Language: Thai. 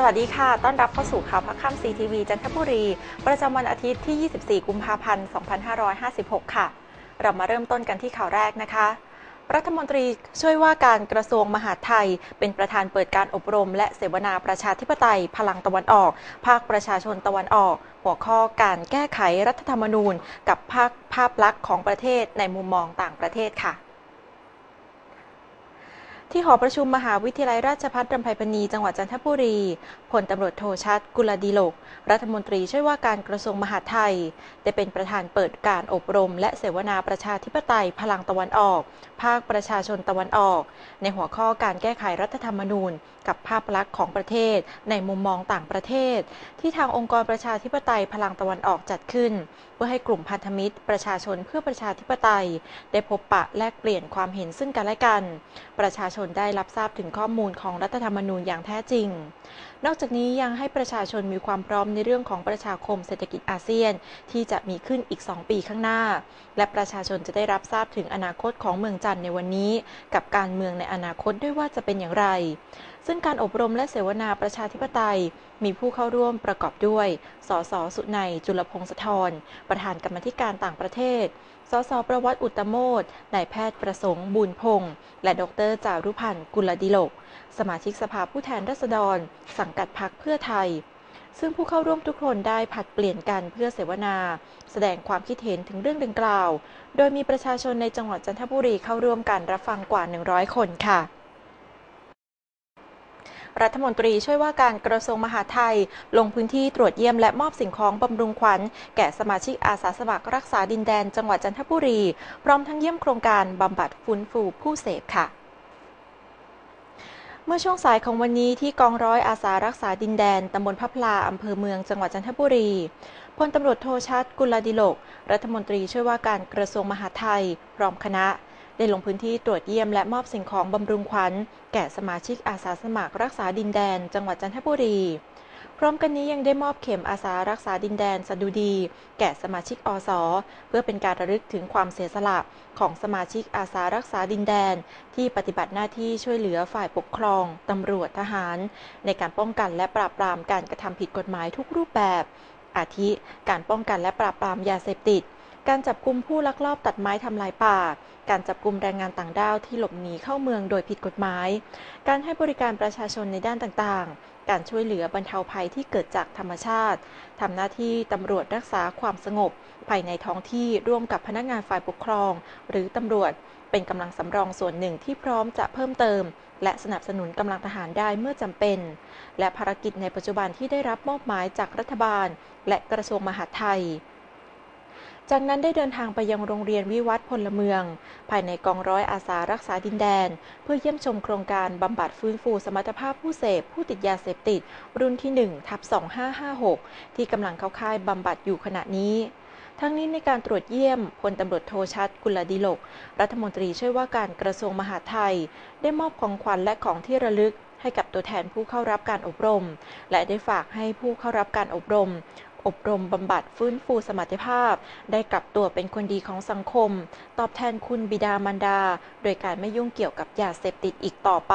สวัสดีค่ะ ต้อนรับเข้าสู่ข่าวพักค่ำซีทีวีจันทบุรี ประจำวันอาทิตย์ที่ 24 กุมภาพันธ์ 2556 ค่ะ เรามาเริ่มต้นกันที่ข่าวแรกนะคะ รัฐมนตรีช่วยว่าการกระทรวงมหาดไทย เป็นประธานเปิดการอบรม และเสวนาประชาธิปไตย พลังตะวันออก ภาคประชาชนตะวันออก หัวข้อการแก้ไขรัฐธรรมนูญ กับภาคภาพลักษณ์ของประเทศในมุมมองต่างประเทศค่ะ ที่หอประชุมมหาวิทยาลัยราชภัฏรำไพพณีจังหวัดจันทบุรีพลตำรวจโทชัด กุลดีโลก รัฐมนตรีช่วยว่าการกระทรวงมหาดไทย ได้เป็นประธานเปิดการอบรม และเสวนาประชาธิปไตยพลังตะวันออก ภาคประชาชนตะวันออก ในหัวข้อการแก้ไขรัฐธรรมนูญ กับภาพลักษณ์ของประเทศ ในมุมมองต่างประเทศ ที่ทางองค์กรประชาธิปไตยพลังตะวันออกจัดขึ้น เพื่อให้กลุ่มพันธมิตร ประชาชนเพื่อประชาธิปไตย ได้พบปะแลกเปลี่ยนความเห็นซึ่งกันและกัน ประชาชนได้รับทราบถึงข้อมูลของรัฐธรรมนูญอย่างแท้จริง นอกจากนี้ยังให้ประชาชนมีความพร้อมในเรื่องของประชาคมเศรษฐกิจอาเซียน ที่จะมีขึ้นอีก 2 ปีข้างหน้า และประชาชนจะได้รับทราบถึงอนาคตของเมืองจันทร์ในวันนี้ กับการเมืองในอนาคตด้วยว่าจะเป็นอย่างไร ซึ่งการอบรมและเสวนาประชาธิปไตย มีผู้เข้าร่วมประกอบด้วย สส สุนัย จุลพงศธร ประธานกรรมธิการต่างประเทศ สสประวัติอุตโมทนายแพทย์ประสงค์บุญพงศ์และดรจารุพันธ์กุลดิโลก สมาชิกสภาผู้แทนราษฎร สังกัดพรรคเพื่อไทย ซึ่งผู้เข้าร่วมทุกคนได้ผัดเปลี่ยนกันเพื่อเสวนา แสดงความคิดเห็นถึงเรื่องดังกล่าว โดยมีประชาชนในจังหวัดจันทบุรีเข้าร่วมการรับฟังกว่า 100 คนค่ะ รัฐมนตรีช่วยว่าการกระทรวงมหาดไทย ลงพื้นที่ตรวจเยี่ยมและมอบสิ่งของบำรุงขวัญ แก่สมาชิกอาสาสมัครรักษาดินแดนจังหวัดจันทบุรี พร้อมทั้งเยี่ยมโครงการบำบัดฟื้นฟูผู้เสพค่ะเมื่อช่วงสายของวันนี้ที่กองร้อยอาสารักษาดินแดน ตำบลพับลา อำเภอเมืองจังหวัดจันทบุรี พลตำรวจโทชัด กุลดิโลก รัฐมนตรีช่วยว่าการกระทรวงมหาดไทย พร้อมคณะ ได้ลงพื้นที่ตรวจเยี่ยมและมอบสิ่งของบำรุงขวัญ แก่สมาชิกอาสาสมัครรักษาดินแดน จังหวัดจันทบุรี พร้อมกันนี้ยังได้มอบเข็มอาสารักษาดินแดนสดุดี แก่สมาชิกอสเพื่อเป็นการระลึกถึงความเสียสละของสมาชิกอาสารักษาดินแดน ที่ปฏิบัติหน้าที่ช่วยเหลือฝ่ายปกครอง ตำรวจทหาร ในการป้องกันและปราบปรามการกระทำผิดกฎหมายทุกรูปแบบ อาทิ การป้องกันและปราบปรามยาเสพติด การจับกลุ่มผู้ลักลอบตัดไม้ทำลายป่า การจับกลุ่มแรงงานต่างด้าวที่หลบหนีเข้าเมืองโดยผิดกฎหมาย การให้บริการประชาชนในด้านต่างๆ การช่วยเหลือบรรเทาภัยที่เกิดจากธรรมชาติทำหน้าที่ตำรวจรักษาความสงบ ภายในท้องที่ร่วมกับพนักงานฝ่ายปกครอง หรือตำรวจเป็นกำลังสำรองส่วนหนึ่งที่พร้อมจะเพิ่มเติม และสนับสนุนกำลังทหารได้เมื่อจำเป็น และภารกิจในปัจจุบันที่ได้รับมอบหมายจากรัฐบาล และกระทรวงมหาดไทย จากนั้นได้เดินทางไปยังโรงเรียนวิวัฒนพลเมือง ภายในกองร้อยอาสารักษาดินแดน เพื่อเยี่ยมชมโครงการบำบัดฟื้นฟูสมรรถภาพผู้เสพ ผู้ติดยาเสพติด รุ่นที่ 1 ทับ 2556 ที่กำลังเข้าค่ายบำบัดอยู่ขณะนี้ ทั้งนี้ในการตรวจเยี่ยมพลตำรวจโทชัด กุลดิลก รัฐมนตรีช่วยว่าการกระทรวงมหาดไทย ได้มอบของขวัญและของที่ระลึกให้กับตัวแทนผู้เข้ารับการอบรม และได้ฝากให้ผู้เข้ารับการอบรม อบรมบำบัดฟื้นฟูสมรรถภาพ ได้กลับตัวเป็นคนดีของสังคม ตอบแทนคุณบิดามารดา โดยการไม่ยุ่งเกี่ยวกับยาเสพติดอีกต่อไป